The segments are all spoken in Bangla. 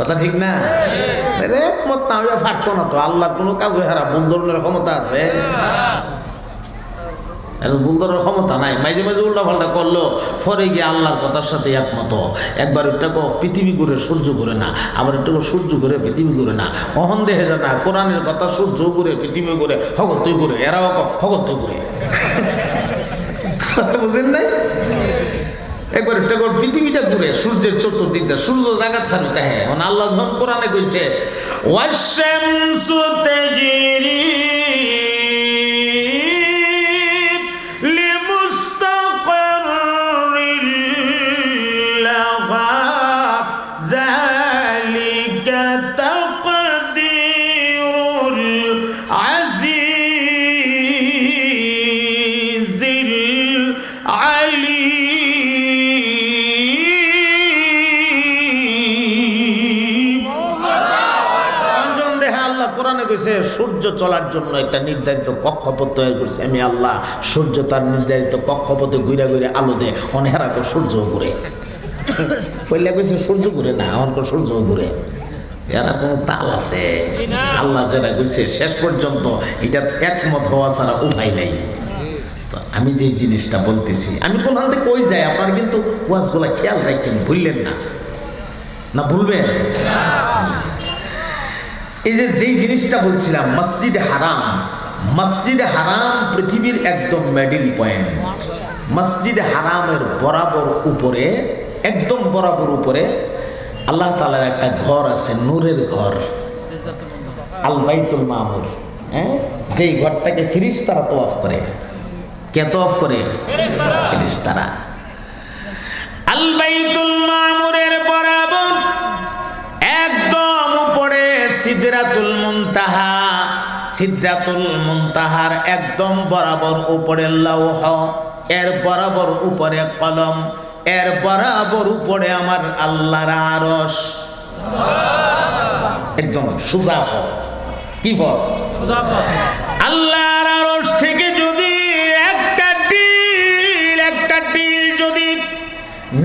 কথা ঠিক না? একমত না হইয়া পারতো না তো। আল্লাহর কোনো কাজ হারা বুলদরনের ক্ষমতা আছে? ক্ষমতা নাই। মাঝে মাঝে করল আল্লাহর কথার সাথে একমত। একবার একটা পৃথিবী ঘুরে সূর্য ঘুরে না সূর্য ঘুরে পৃথিবী ঘুরে না। কথা সূর্য পৃথিবী ঘুরে ঘুরে, এরাও ঘুরে। কথা বুঝেন নাই? একবার টেকর করে পৃথিবীটা ঘুরে, সূর্যের চতুর্দিক দিয়ে, সূর্য জাগাত থাকবে তাহে আল্লাহ যখন কোরআনে কইছে ওয়াশামসু তাজরি কইছে সূর্য চলার জন্য একটা নির্ধারিত কক্ষপথ তৈরি করছে। আমি আল্লাহ, সূর্য তার নির্ধারিত কক্ষপথে ঘুরে ঘুরে আলো দে অনেহারা করে সূর্য ঘুরে। পয়লা কইছে, সূর্য ঘুরে না, আমার করে সূর্য ঘুরে। এরা কোনো তাল আছে? আল্লাহ যেটা কইছে, শেষ পর্যন্ত এটা একমত হওয়া ছাড়া উপায় নেই। তো আমি যে জিনিসটা বলতেছি, আমি কোনখান থেকে কই যাই? আপনার কিন্তু ওয়াজগুলা খেয়াল রাখেন, ভুললেন না। না, ভুলবেন? এই যে যেই জিনিসটা বলছিলাম, মসজিদ হারাম মসজিদ হারাম পৃথিবীর একদম মিডিল পয়েন্ট মসজিদ হারামের বরাবর উপরে, একদম বরাবর উপরে আল্লাহ তালার একটা ঘর আছে, নূরের ঘর। আল বাইতুল মামুর হ্যাঁ? যেই ঘরটাকে ফিরিস তারা তো অফ করে। কে তো অফ করে? ফিরিস তারা আল বাইতুল মামুরের বরাবর একদম উপরে সিদরাতুল মুনতাহা। সিদরাতুল মুনতাহার একদম বরাবর উপরে লৌহ, এর বরাবর উপরে কলম, এর বরাবর উপরে আমার আল্লাহর আরশ। একদম সুজা ফল কি ফল আল্লাহর আরশ থেকে যদি একটা ডিল একটা ডিল যদি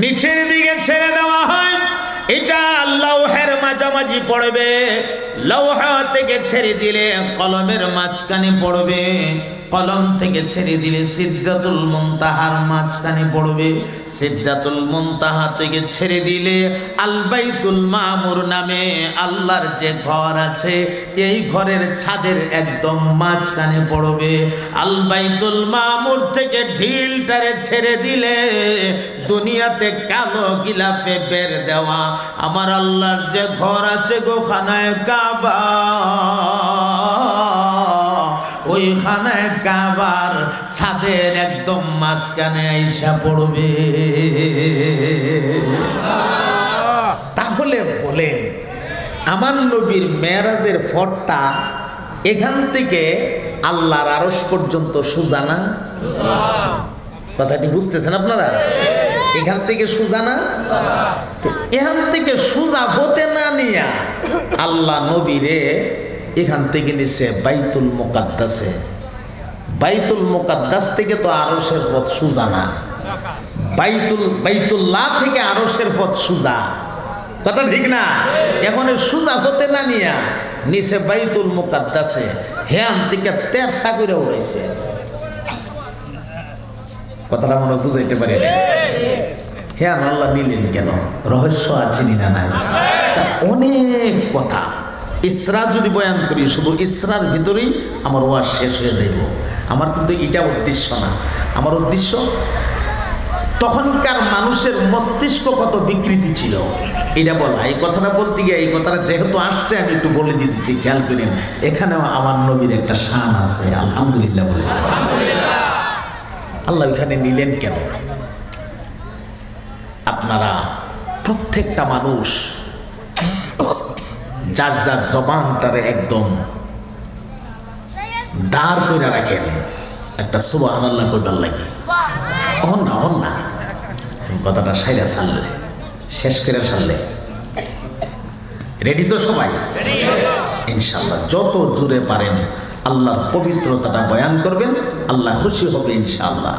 নিচের দিকে ছেড়ে দেওয়া হয়, এটা লৌহের মাঝামাঝি পড়বে। লৌহ থেকে ছেড়ে দিলে কলমের মাঝখানে পড়বে। কলম থেকে ছেড়ে দিলে সিদ্ধাতুল মুনতাহার মাঝখানে পড়বে। সিদ্ধাতুল মুনতাহা থেকে ছেড়ে দিলে আলবাইতুল মামুর নামে আল্লাহর যে ঘর আছে, এই ঘরের ছাদের একদম মাঝখানে পড়বে। আলবাইতুল মামুর থেকে ঢিলটারে ছেড়ে দিলে দুনিয়াতে কালো গিলাফে বের দেওয়া। আমার আল্লাহর যে ঘর আছে গোখানায় কাবা ওই খানায় কাবার ছাদের একদম মাঝখানে আইসা পড়বে। তাহলে বলেন, আমার নবীর মেয়ারাজের ফটটা এখান থেকে আল্লাহর আরস পর্যন্ত সুজানা কথাটি বুঝতেছেন আপনারা? এখান থেকে সুজানা তো এখান থেকে সুজা হতে না নিয়া আল্লাহ নবীরে এখান থেকে নিছে বাইতুল মোকাদ্দাসে। বাইতুল মোকাদ্দাস থেকে তো আরসের পথ সুজা না। বাইতুল, বাইতুল্লাহ থেকে আরসের পথ সুজা। কথা ঠিক না? এখন সুজা হতে না নিয়া নিচে বাইতুল মোকাদ্দাসে। হ্যান থেকে তেরসা করে উড়াইছে। কথাটা মনে বুঝাইতে পারি না হ্যাঁ আল্লাহ নিলেন কেন? রহস্য আছে না নাই? অনেক কথা। ইসরা যদি বয়ান করি, শুধু ইসরার ভিতরেই আমার ওয়াজ শেষ হয়ে যাইব। আমার কিন্তু এটা উদ্দেশ্য না। আমার উদ্দেশ্য, তখনকার মানুষের মস্তিষ্ক কত বিকৃতি ছিল। এটা বলা। এই কথাটা বলতে গিয়ে, এই কথাটা যেহেতু আসছে, আমি একটু বলে দিতেছি, খেয়াল করেন। এখানেও আমার নবীর একটা শান আছে, আলহামদুলিল্লাহ বলে। আল্লাহ এখানে নিলেন কেন? আপনারা প্রত্যেকটা মানুষ যার যার জবানটারে একদম দাঁড় করে রাখেন, একটা সুবাহ আল্লাহ করবার লাগে। অহন না অহন না। কথাটা সাইরা সারলে, শেষ করে সারলে। রেডি তো সবাই? ইনশাল্লাহ যত জুড়ে পারেন, আল্লাহর পবিত্রতাটা বয়ান করবেন, আল্লাহ খুশি হবে ইনশাআল্লাহ।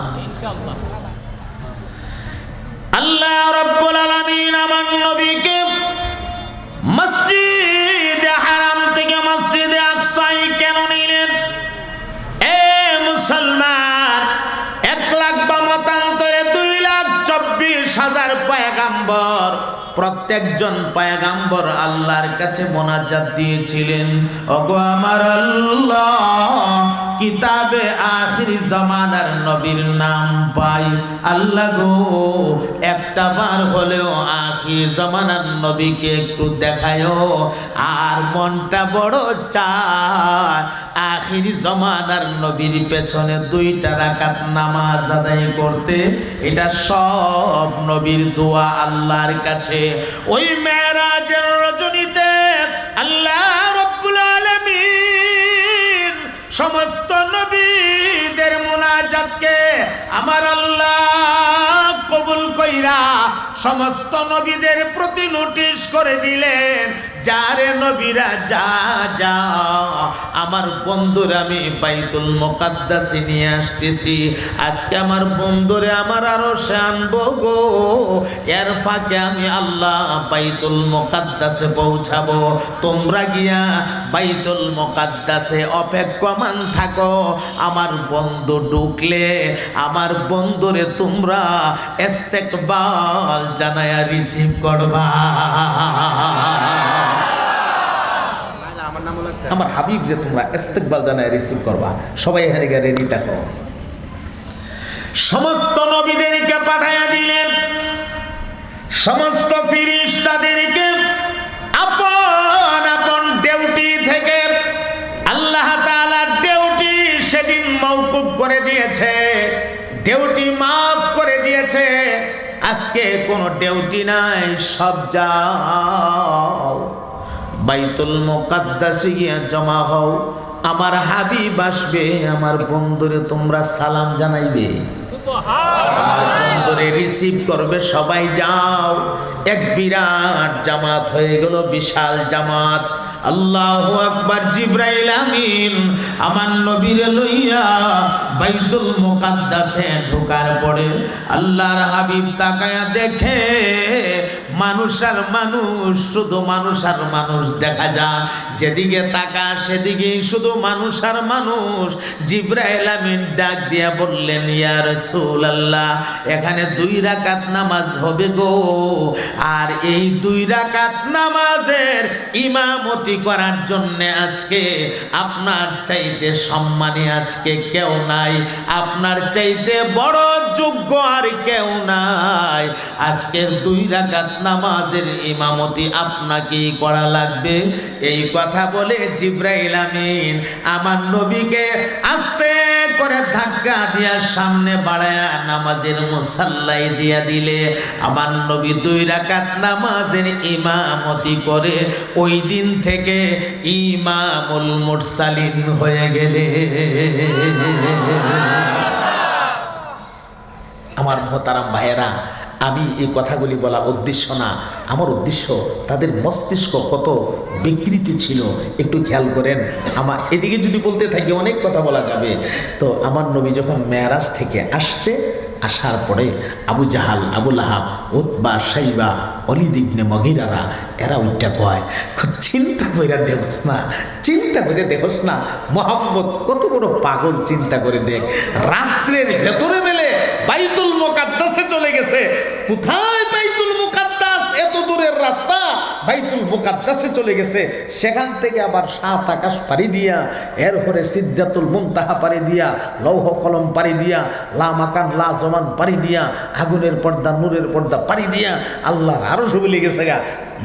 হারাম থেকে কেন নিলেন? এ মুসলমান, এক লাখ বা মতান্তরে দুই লাখ হাজার প্রত্যেকজন পায়গাম্বর আল্লাহর কাছে মোনাজাত দিয়েছিলেন। ওগো আমার আল্লাহ কিতাবে আখিরি জামানার নবীর নাম পাই। আল্লাহ গো, একটা বার হলেও আখির জামানার নবীকে একটু দেখায়ও আর মনটা বড় চায়, আখির জমানার নবীর পেছনে দুইটা রাকাত নামাজ আদায় করতে। এটা সব নবীর দোয়া আল্লাহর কাছে। ওই মেরাজের রজনীতে আল্লাহ সমস্ত নবীদের মোনাজাতকে আমার আল্লাহ কবুল কইরা সমস্ত নবীদের প্রতি নোটিশ করে দিলেন। যারে নবীরা যা যা। আমার বন্ধুর আমি বাইতুল মোকাদ্দাসে নিয়ে আসতেছি। আজকে আমার বন্ধুরে আমার আরও আনব গো। এর ফাঁকে আমি আল্লাহ বাইতুল মোকাদ্দাসে পৌঁছাবো। তোমরা গিয়া বাইতুল মোকাদ্দাসে অপেক্ষমান থাকো। আমার বন্ধু ঢুকলে, আমার বন্ধুরে তোমরা ইস্তেকবাল জানায়া রিসিভ করবা। আমার নাম হলো হাবিব রে তোমরা ইস্তেকবাল জানায় রিসিভ করবা। সবাই এখানে গিয়ে রেডি থাকো। সমস্ত নবীদেরকে পাঠাইয়া দিলেন। সমস্ত ফিরিস্তাদেরকে আপন আপন ডিউটি থেকে আল্লাহ তাআলা ডিউটি সেদিন মওকুফ করে দিয়েছে। ডিউটি মাফ করে দিয়েছে। আজকে কোনো ডিউটি নাই, সব যাও। বাইতুল মোকাদ্দাসে গিয়া জমা হও। আমার হাবিব আসবে, আমার বন্ধুরে তোমরা সালাম জানাইবে। বন্ধুরে রিসিভ করবে, সবাই যাও। এক বিরাট জামাত হয়ে গেল, বিশাল জামাত। আল্লাহ আকবার, জিব্রাইল আমিন। আমার নবীরে লইয়া বাইতুল মুকাদ্দাসে ঢোকার পরে আল্লাহর হাবিব তাকায়া দেখে মানুষ আর মানুষ, শুধু মানুষ আর মানুষ দেখা যায়। যেদিকে তাকা সেদিকেই শুধু মানুষ আর মানুষ। জিব্রাইল আমিন ডাক দিয়া বললেন, ইয়া রাসূলুল্লাহ, এখানে দুই রাকাত নামাজ হবে গো। আর এই দুই রাকাত নামাজের ইমামতি করার জন্য আজকে আপনার চাইতে সম্মানী আজকে কেউ নাই। আপনার চাইতে বড় যোগ্য আর কেউ নাই। আজকের দুই রাকাত নামাজের ইমামতি আপনাকেই করা লাগবে। এই কথা বলে জিব্রাইল আমিন আমার নবীকে আস্তে করে ধাক্কা দিয়া সামনে বাড়ায়া নামাজের মুসাল্লাই দিয়া দিলে। আমার নবী দুই রাকাত নামাজের ইমামতি করে ওই দিন থেকে ইমামুল মুরসালিন হয়ে গেলে। আমার মহতারাম ভাইয়েরা আমি এই কথাগুলি বলা উদ্দেশ্য না। আমার উদ্দেশ্য, তাদের মস্তিষ্ক কত বিকৃতি ছিল, একটু খেয়াল করেন। আমার এদিকে যদি বলতে থাকি, অনেক কথা বলা যাবে। তো আমার নবী যখন মেয়ারাজ থেকে আসছে, আসার পরে আবু জাহাল আবুল আহাব উতবা সাইবা অলিদিগ্নে মগিরারা, এরা ওইটা কয়, খুব চিন্তা করে দেখোস না, চিন্তা করে দেখোস না, মোহাম্মদ কত বড় পাগল, চিন্তা করে দেখ। রাত্রের ভেতরে বাইতুল মোকাদ্দাসে চলে গেছে। কোথায় বাইতুল মোকাদ্দাস? এত দূরের রাস্তা। বাইতুল মোকাদ্দাসে চলে গেছে। সেখান থেকে আবার সাত আকাশ পাড়ি দিয়া এরপরে সিদ্ধাতুল মুনতাহা পাড়ি দিয়া লৌহ কলম পাড়ি দিয়া লা মাকান লা জমান পাড়ি দিয়া আগুনের পর্দা নূরের পর্দা পাড়ি দিয়া আল্লাহর আরও ছবি লেগেছে গা।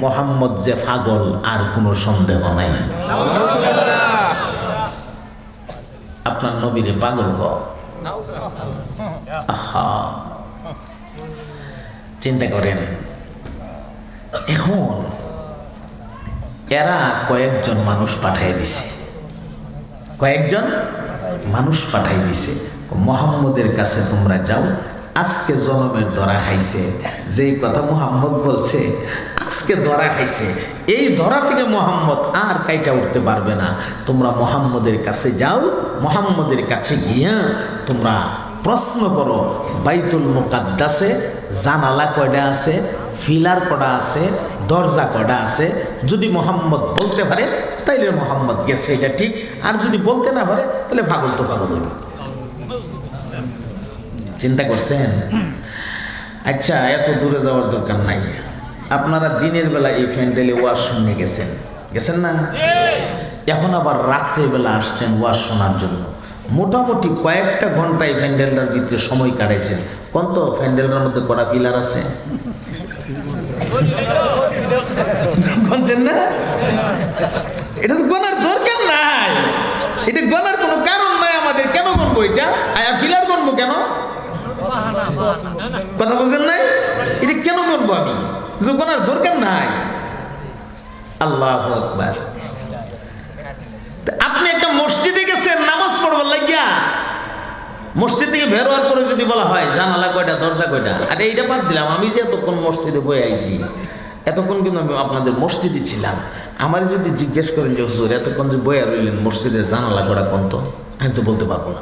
মোহাম্মদ যে পাগল আর কোনো সন্দেহ নাই। আপনার নবীরে পাগল আহা চিন্তা করেন, এখন এরা কয়েকজন মানুষ পাঠাই দিছে। কয়েকজন মানুষ পাঠাই দিছে। মোহাম্মদের কাছে তোমরা যাও, আজকে জনমের দরা খাইছে। যেই কথা মোহাম্মদ বলছে, আজকে ধরা খাইছে। এই ধরা থেকে মোহাম্মদ আর কাইটা উঠতে পারবে না। তোমরা মোহাম্মদের কাছে যাও, মোহাম্মদের কাছে গিয়া তোমরা প্রশ্ন করো বাইতুল মুকাদ্দাসে জানালা কয়টা আছে ফিলার কটা আছে দরজা কটা আছে? যদি মোহাম্মদ বলতে পারে তাইলে মোহাম্মদ গেছে এটা ঠিক। আর যদি বলতে না পারে তাহলে পাগল তো হইবে চিন্তা করছেন? আচ্ছা এত দূরে যাওয়ার দরকার নাই। আপনারা দিনের বেলা এই প্যান্ডেলে ওয়াজ শুনে গেছেন। গেছেন না? এখন আবার রাত্রেবেলা আসছেন ওয়াজ শোনার জন্য। মোটামুটি কয়েকটা ঘণ্টা এই প্যান্ডেলটার ভিতরে সময় কাটাইছেন। কত ফ্যান্ডেলটার মধ্যে কটা পিলার আছে? বলছেন না? এটা তো গনার দরকার নাই। এটা গনার কোনো কারণ নাই আমাদের। কেন গনবো এটা? আয়া ফিলার গনবো কেন? কথা বুঝেন নাই? এটা কেন গনবো আমি? গনার দরকার নাই। আল্লাহ আকবার তা আপনি একটা মসজিদে গেছেন নামাজ পড়বার লাগিয়া মসজিদ থেকে বের হওয়ার পরে যদি বলা হয়, জানালা কয়টা, দরজা কয়টা? আরে এইটা বাদ দিলাম, আমি যে এতক্ষণ মসজিদে বয়ে আইছি, এতক্ষণ কিন্তু আমি আপনাদের মসজিদে ছিলাম। আমার যদি জিজ্ঞেস করেন যে, হুজুর, এতক্ষণ যে বয়ে রইলেন, মসজিদের জানালা কয়টা কোন তো? আমি তো বলতে পারব না।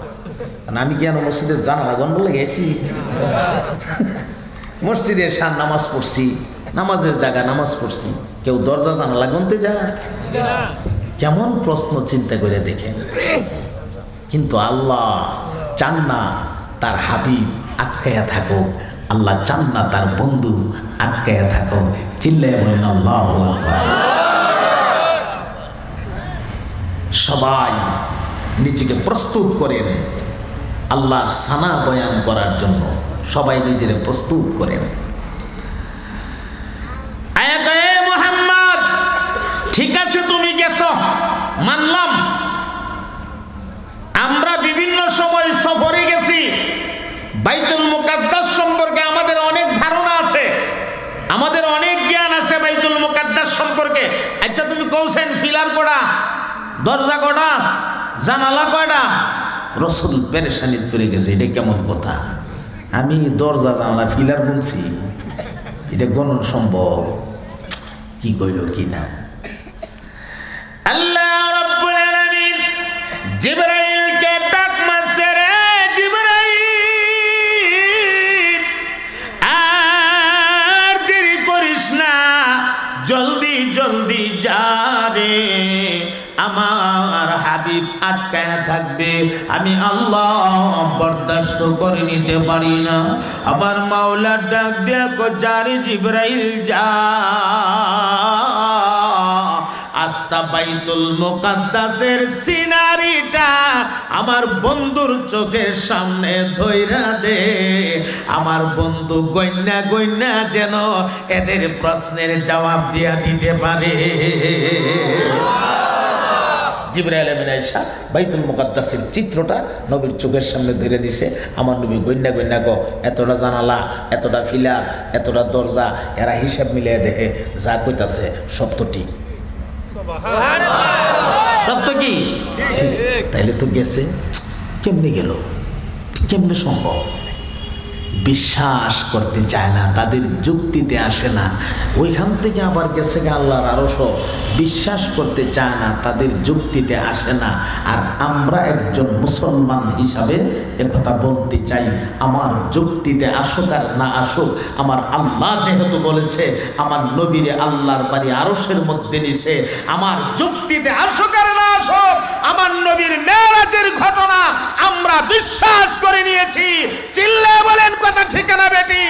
কারণ আমি কেন মসজিদের জানালা গন বলে গেছি? মসজিদে সার নামাজ পড়ছি, নামাজের জায়গা নামাজ পড়ছি, কেউ দরজা জানালা গনতে যায়? কেমন প্রশ্ন চিন্তা করে দেখেন। কিন্তু আল্লাহ চান না তার হাবিব আটকায়া থাকুক। আল্লাহ চান না তার বন্ধু আটকায়া থাকুক। চিল্লায় বলেন, আল্লাহ সবাই নিজেকে প্রস্তুত করেন আল্লাহর সানা বয়ান করার জন্য। সবাই নিজের প্রস্তুত করেন আয়া কয়ে, মুহাম্মদ ঠিক আছে তুমি গেছো মানলাম আমরা বিভিন্ন সময় সফরে গেছি বাইতুল মুকাদ্দাস সম্পর্কে আমাদের অনেক ধারণা আছে আমাদের অনেক জ্ঞান আছে বাইতুল সম্পর্কে আচ্ছা তুমি কৌছেন ফিলার কটা দরজা কটা জানালা কয়টা রসুল পেরেশানি তুলে গেছে, এটা কেমন কথা? আমি দরজা, জানালা, ফিলার বলছি, এটা গণন সম্ভব? কি কইল কি না? আল্লাহ রব্বুল আলামিন রে আমার হাবিব আটকায় থাকবে। আমি আল্লাহ বরদাস্ত করে নিতে পারি না। আবার মাওলার ডাক দেয়া কো জারি জিব্রাইল যা। আস্তা বাইতুল মোকাদ্দাসের সিনারিটা আমার বন্ধুর চোখের সামনে ধইরা দে। আমার বন্ধু গন্যা গন্যা যেন এদের প্রশ্নের জবাব দিয়া দিতে পারে। জিব্রাইল আমিন আয়েশা, বাইতুল মুকাদ্দাসের চিত্রটা নবীর চোখের সামনে ধরে দিছে। আমার নবী গন্যা গন্যা গো, এতটা জানালা, এতটা ফিলার, এতটা দরজা, এরা হিসাব মিলিয়ে দেখে যা কইতাছে সব তো ঠিক সব তো কি তাইলে তো গেছে। কেমনে গেল? কেমনে সম্ভব? বিশ্বাস করতে চায় না, তাদের যুক্তিতে আসে না। ওইখান থেকে আবার গেছে আল্লাহর আরও সব বিশ্বাস করতে চায় না, তাদের যুক্তিতে আসে না। আর আমরা একজন মুসলমান হিসাবে কথা বলতে চাই, আমার যুক্তিতে আসুক আর না আসুক, আমার আল্লাহ যেহেতু বলেছে, আমার নবীরে আল্লাহর বাড়ি আরসের মধ্যে নিছে, আমার যুক্তিতে আসুক আর না আসুক, আমার নবীর মেরাজের ঘটনা আমরা বিশ্বাস করে নিয়েছি চিল্লে কথা ঠিকানা বেটি?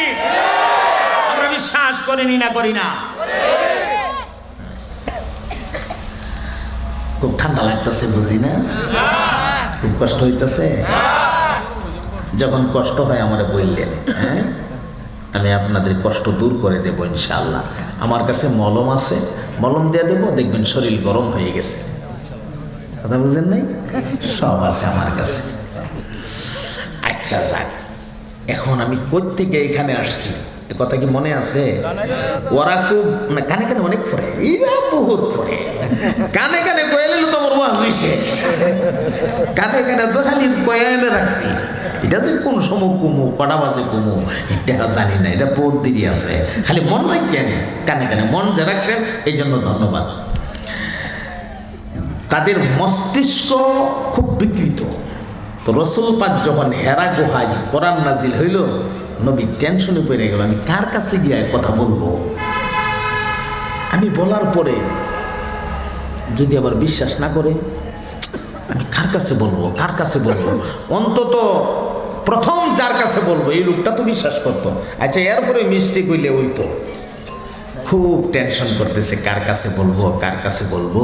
আমরা বিশ্বাস করিনি না করি না। খুব ঠান্ডা লাগতেছে, বুঝি না? খুব কষ্ট হইতেছে? যখন কষ্ট হয় আমার বললেন হ্যাঁ? আমি আপনাদের কষ্ট দূর করে দেবো ইনশাআল্লাহ। আমার কাছে মলম আছে, মলম দিয়ে দেবো, দেখবেন শরীর গরম হয়ে গেছে। কথা বুঝেন নাই? সব আছে আমার কাছে। আচ্ছা যাক। এখন আমি থেকে এখানে আসছি। এ কথা কি মনে আছে? ওরা খুব কানে কানে অনেক পড়ে। এরা বহুত পড়ে। কানে কানে কয়েলে তো আমার শেষ। কানে কানে তো খালি কয়েলে রাখছি। এটা যে কোন সময় কুমু, কটা বাজে কুমু, এটা জানি না, এটা বহুত দেরি আছে। খালি মন রাখেন, কানে কানে মন যে রাখছেন, এই জন্য ধন্যবাদ। তাদের মস্তিষ্ক খুব বিকৃত। তো রসুল পাক যখন হেরা গুহায় কোরআন নাজিল হইল, নবী টেনশনে পড়ে গেল, আমি কার কাছে গিয়ে কথা বলব? আমি বলার পরে যদি আবার বিশ্বাস না করে, আমি কার কাছে বলব? কার কাছে বলব? অন্তত প্রথম যার কাছে বলব, এই লোকটা তো বিশ্বাস করতো। আচ্ছা এরপরে মিস্টেক হইলে ওই তো। খুব টেনশন করতেছে, কার কাছে বলব? কার কাছে বলব?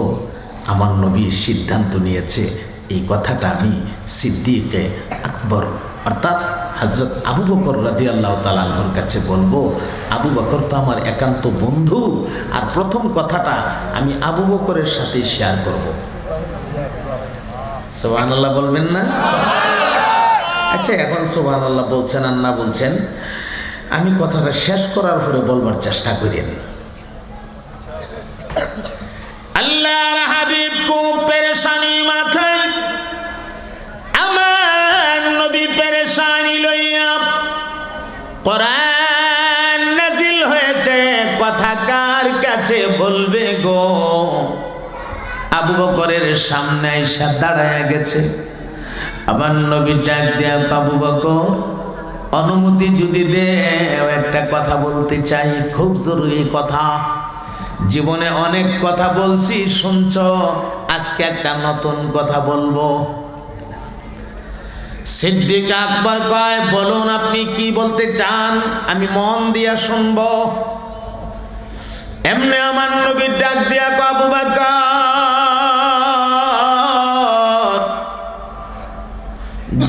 আমার নবী সিদ্ধান্ত নিয়েছে এই কথাটা আমি সিদ্দিকে আকবর, অর্থাৎ হজরত আবু বকর রাদি আল্লাহ তালাহর কাছে বলব, আবু বকর তো আমার একান্ত বন্ধু, আর প্রথম কথাটা আমি আবু বকরের সাথে শেয়ার করব। সোহান আল্লাহ বলবেন না? আচ্ছা এখন সোহান আল্লাহ বলছেন আর না বলছেন, আমি কথাটা শেষ করার পরে বলবার চেষ্টা করেন। আল্লাহ হাবিব খুব পেরেশানি কোরআন নাজিল হয়েছে, কথা কাছে বলবে গো? আবু বকরের সামনে এসে দাঁড়ায় গেছে। আবার নবী ডাক দেয়া আবু বকর, অনুমতি যদি দে একটা কথা বলতে চাই, খুব জরুরি কথা। জীবনে অনেক কথা বলছি, শুনছ, আজকে একটা নতুন কথা বলব। সিদ্দিক আকবর কয়, বলুন আপনি কি বলতে চান? আমি মন দিয়া শুনব। এমনি আমার নবীর ডাক দিয়া কাবু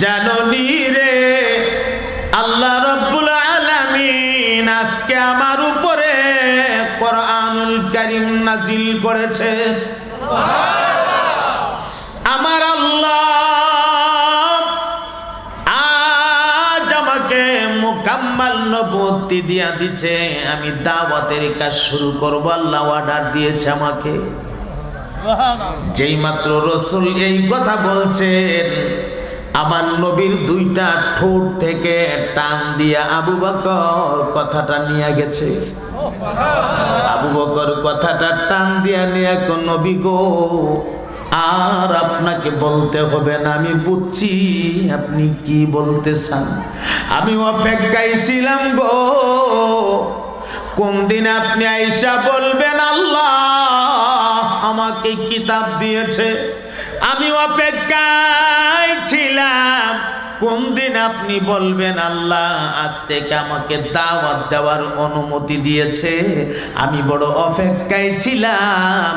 জাননি রে, আল্লাহ রব্বুল আলামিন আজকে আমার উপরে কোরআনুল কারীম নাজিল করেছে নবুতি দিয়া দিছে, আমি দাওয়াতের কাজ শুরু করব, আল্লাহ অর্ডার দিয়েছে আমাকে। যেই মাত্র রসুল এই কথা বলছেন, আমার নবীর দুইটা ঠোঁট থেকে টান দিয়া আবু বকর কথাটা নিয়ে গেছে। আবু বকর কথাটা টান দিয়া নিয়ে নবী গো আর আপনাকে বলতে হবে না, আমি বুঝছি আপনি কি বলতে চান আমি অপেক্ষায় ছিলাম গো। কোন দিন আপনি আইসা বলবেন, আল্লাহ আমাকে কিতাব দিয়েছে। আমি অপেক্ষায় ছিলাম। কোন দিন আপনি বলবেন, আল্লাহ, আজ থেকে আমাকে দাওয়াত দেওয়ার অনুমতি দিয়েছে। আমি বড় অপেক্ষায় ছিলাম।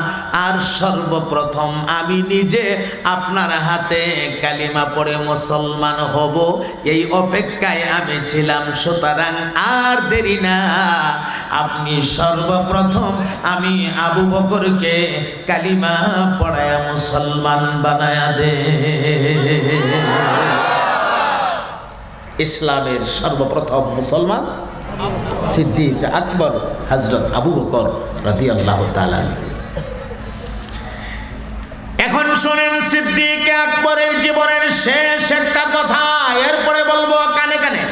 আর সর্বপ্রথম আমি নিজে আপনার হাতে কালিমা পড়ে মুসলমান হব। এই অপেক্ষায় আমি ছিলাম, সুতরাং আর দেরি না। আপনি সর্বপ্রথম আমি আবু বকরকে কালিমা পড়ায়া মুসলমান বানায়া দে ইসলামের সর্বপ্রথম মুসলমান সিদ্দিক আকবর হজরত আবু বকর রাতি আল্লাহ এখন শোনেন সিদ্দিক আকবরের জীবনের শেষ একটা কথা, এরপরে বলব কানে কানে।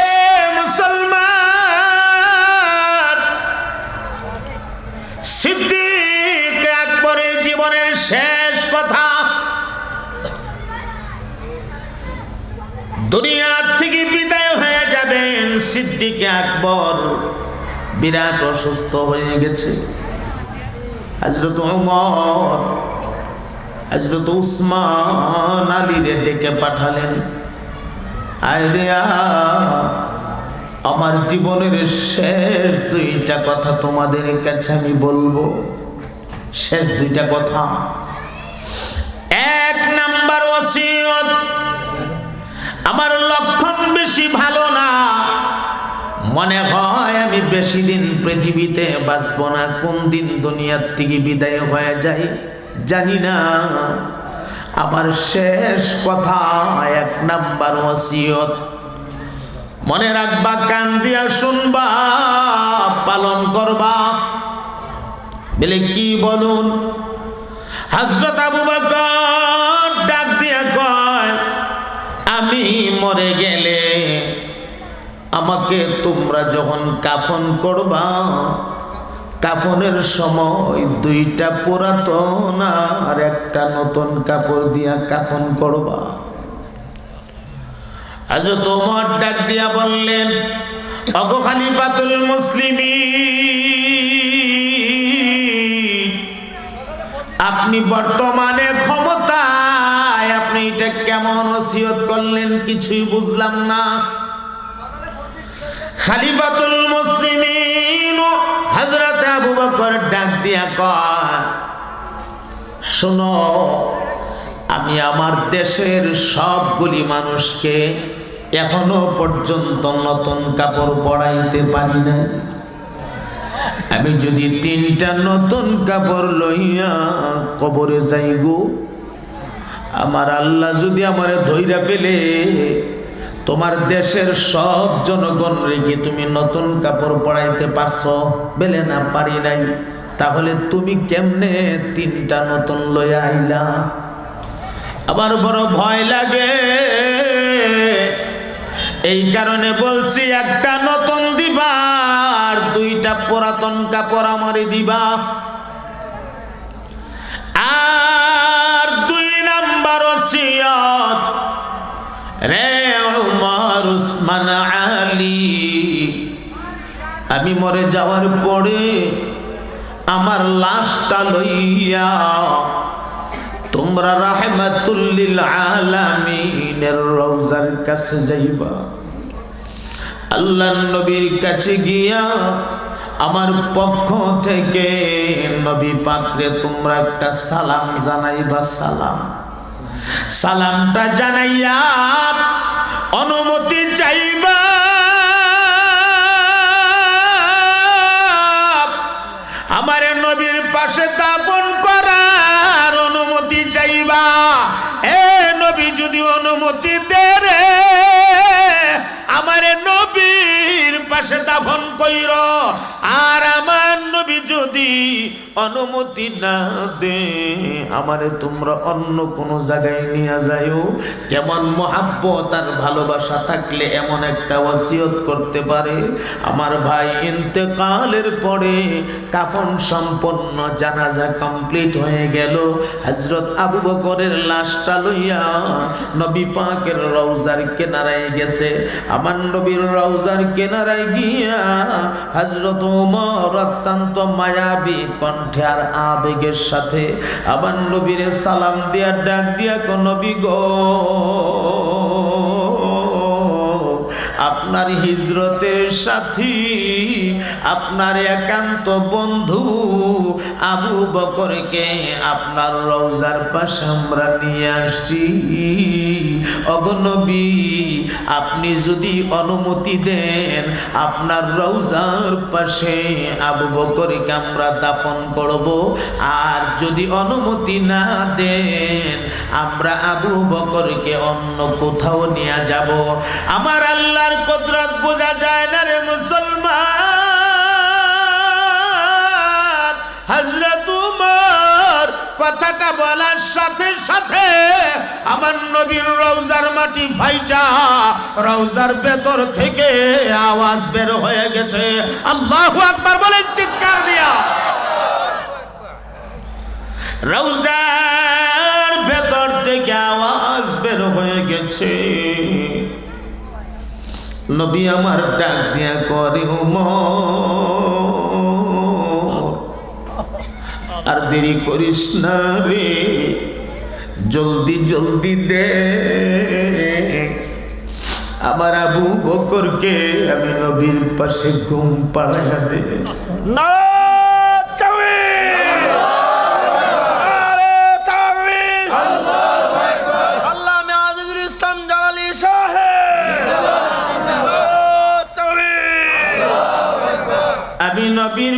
এ মুসলমান! দুনিয়ার থেকে বিদায় হয়ে যাবেন সিদ্দিক আকবর। বিরাট অসুস্থ হয়ে গেছে। হজরত উমর হজরত উসমান আলীরে ডেকে পাঠালেন। আমার জীবনের শেষ দুইটা কথা তোমাদের কাছে আমি বলব। শেষ দুইটা কথা। আমার লক্ষণ বেশি ভালো না। মনে হয় আমি বেশি দিন পৃথিবীতে বাঁচব না, কোন দিন দুনিয়ার থেকে বিদায় হয়ে যাই, জানি না। আমার শেষ কথা এক নাম্বার ওসিয়ত মনে রাখবা, কান দিয়া শুনবা, পালন করবা। বলে কি বলুন? হজরত আবু বকর মরে গেলে আমাকে তোমরা যখন কাফন করবা, কাফনের সময় দুইটা পুরাতন আর একটা নতুন কাপড় দিয়া কাফন করবা। আজ তোমার ডাক দিয়া বললেন, অগ খালিফাতুল মুসলিমিন, আপনি বর্তমানে ক্ষমতায় আপনি এটা কেমন ওসিয়ত করলেন কিছুই বুঝলাম না। খালিফাতুল মুসলিমিন হযরত আবু বকর ডাক দিয়া কয়, শোনো, আমি আমার দেশের সবগুলি মানুষকে এখনও পর্যন্ত নতুন কাপড় পরাইতে পারি না আমি যদি তিনটা নতুন কাপড় লইয়া কবরে যাই গো আমার আল্লাহ যদি আমার ধৈরা ফেলে, তোমার দেশের সব জনগণ রেখে তুমি নতুন কাপড় পরাইতে পারছ? বেলে না, পারি নাই। তাহলে তুমি কেমনে তিনটা নতুন লইয়া আইলা? আমার বড় ভয় লাগে। এই কারণে বলছি, একটা নতুন দিবা আর দুইটা পুরাতন কাপড় আমারে দিবা। ওসিয়ত রে উমর উসমান আলী, আমি মরে যাওয়ার পরে আমার লাশটা লইয়া তোমরা রাহমাতুল্লিল আলামিনের রওজার কাছে যাইবা। আল্লাহ নবীর কাছে গিয়া আমার পক্ষ থেকে নবী পাকরে তোমরা একটা সালাম জানাইবা, সালাম। সালামটা জানাইয়া অনুমতি চাইবা। আমার নবীর পাশে দাপন করার অনুমতি চাইবা। এ নবী, যদি অনুমতি দে আমার নবীর পাশে দাফন কইর। আর আমার নবী যদি অনুমতি না দে, আমারে তোমরা অন্য কোন জায়গায় নিয়ে যাইও। কেমন মহাব্বত আর ভালোবাসা থাকলে এমন একটা ওয়াসিয়ত করতে পারে। আমার ভাই ইন্তেকালের পরে কাফন সম্পন্ন জানাজা কমপ্লিট হয়ে গেল। হজরত আবু বকরের লাশটা লইয়া নবী পাকের রওজার কেনারায় গেছে। আমার নবীর রওজার কেনারায় গিয়া হজরত ওমর অত্যন্ত মায়াবী কণ্ঠে আর আবেগের সাথে আমার নবীর সালাম দিয়া ডাক দিয়া কো, নবী গো, আপনার হিজরতের সাথী, আপনার একান্ত বন্ধু আবু বকরকে আপনার রওজার পাশে আমরা নিয়ে আসছি। অগনবী আপনি যদি অনুমতি দেন, আপনার রৌজার পাশে আবু বকরকে আমরা দাফন করব। আর যদি অনুমতি না দেন, আমরা আবু বকরকে অন্য কোথাও নিয়ে যাব। আমার আল্লাহর কদরত বোঝা যায় না রে মুসলমান। হজরত কথাটা বলার সাথে সাথে আমার নবীর রৌজার মাটি ফাইটা রৌজার ভেতর থেকে আওয়াজ বের হয়ে গেছে। আল্লাহু আকবার বলেন চিৎকার দিয়া। রৌজার ভেতর থেকে আওয়াজ বের হয়ে গেছে। নবী আমার ডাক দিয়া করে উমর দেরি করিস না রে। জলদি জলদি দে। আমার আবু বকরকে আমি নবীর পাশে ঘুম পাড়াইয়া দে। আমি নবীর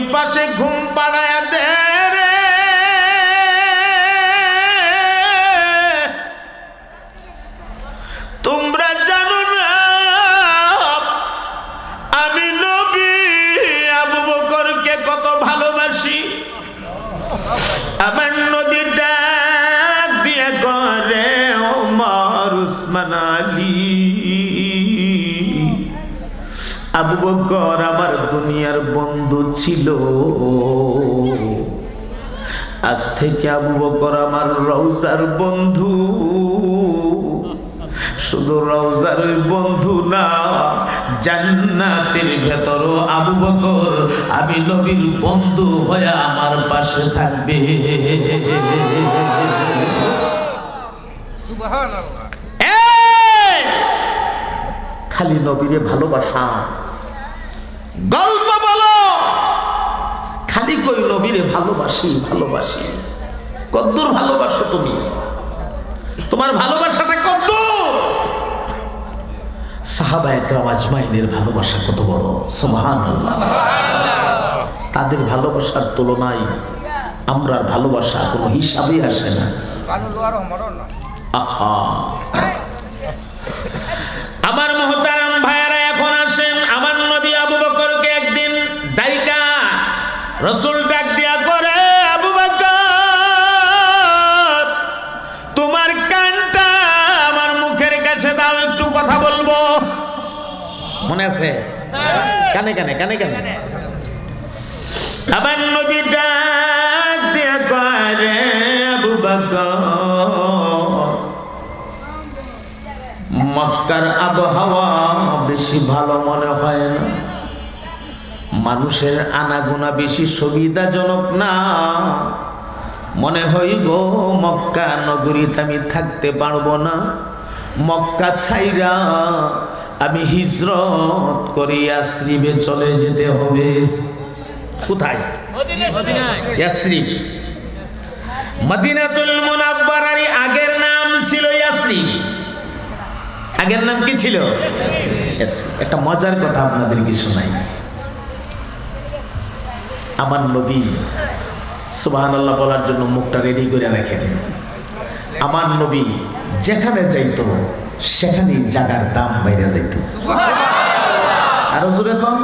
থেকে আবু বকর আমার রওজার বন্ধু। শুধু রওজার বন্ধু না জান্নাতের ভেতরও আবু বকর আমি নবীর বন্ধু হয়ে আমার পাশে থাকবে। খালি নবীরে ভালোবাসা। গল্প বলো! খালি কই নবীরে ভালোবাসি ভালোবাসি। কদ্দুর ভালোবাসো তুমি। তোমার ভালোবাসাটা কদ্দুর! আজমাইনের ভালোবাসা কত বড়? তাদের ভালোবাসার তুলনায় আমরার ভালোবাসা কোনো হিসাবেই আসে না। আমার মহতারাম আছে। কানে কানে কানে কানে। আমার নবী ডাক দিয়া করে আবু বকর। মক্কার আবহাওয়া বেশি ভালো মনে হয় না। মানুষের আনাগোনা বেশি সুবিধাজনক না। মনে হয় গো, মক্কা নগরীতে আমি থাকতে পারব না। মক্কা ছাইরা আমি হিজরত করে ইয়াসরিবে চলে যেতে হবে। কোথায়? ইয়াসরিব। মদিনাতুল আগের নাম ছিল আগের নাম কি ছিল? একটা মজার কথা আপনাদেরকে শোনাই। আমার নবী সুবাহান আল্লাহ বলার জন্য মুখটা রেডি করে রাখেন। আমার নবী যেখানে যাইতো সেখানে জাগার দাম বাইরে আরও জোরে কম।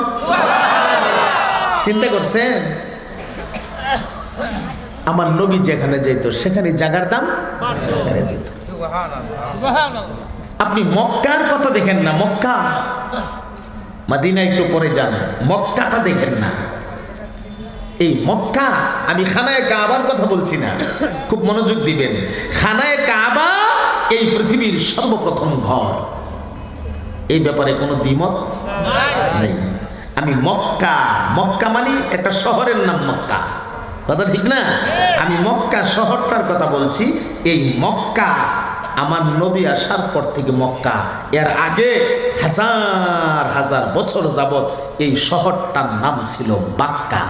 চিন্তা করছেন? আমার নবী যেখানে যাইতো সেখানে জাগার দাম যেত। আপনি মক্কার কথা দেখেন না মক্কা? মাদিনা একটু পরে যান মক্কাটা দেখেন না। এই মক্কা আমি খানায় কাবার কথা বলছি না খুব মনোযোগ দিবেন। খানায় কাবা এই পৃথিবীর সর্বপ্রথম ঘর। এই ব্যাপারে কোনো দ্বিমত? নেই। আমি মক্কা মক্কা মানে একটা শহরের নাম মক্কা। কথা ঠিক না? আমি মক্কা শহরটার কথা বলছি এই মক্কা আমার নবী আসার পর থেকে মক্কা। এর আগে হাজার হাজার বছর যাবত এই শহরটার নাম ছিল বাক্কা।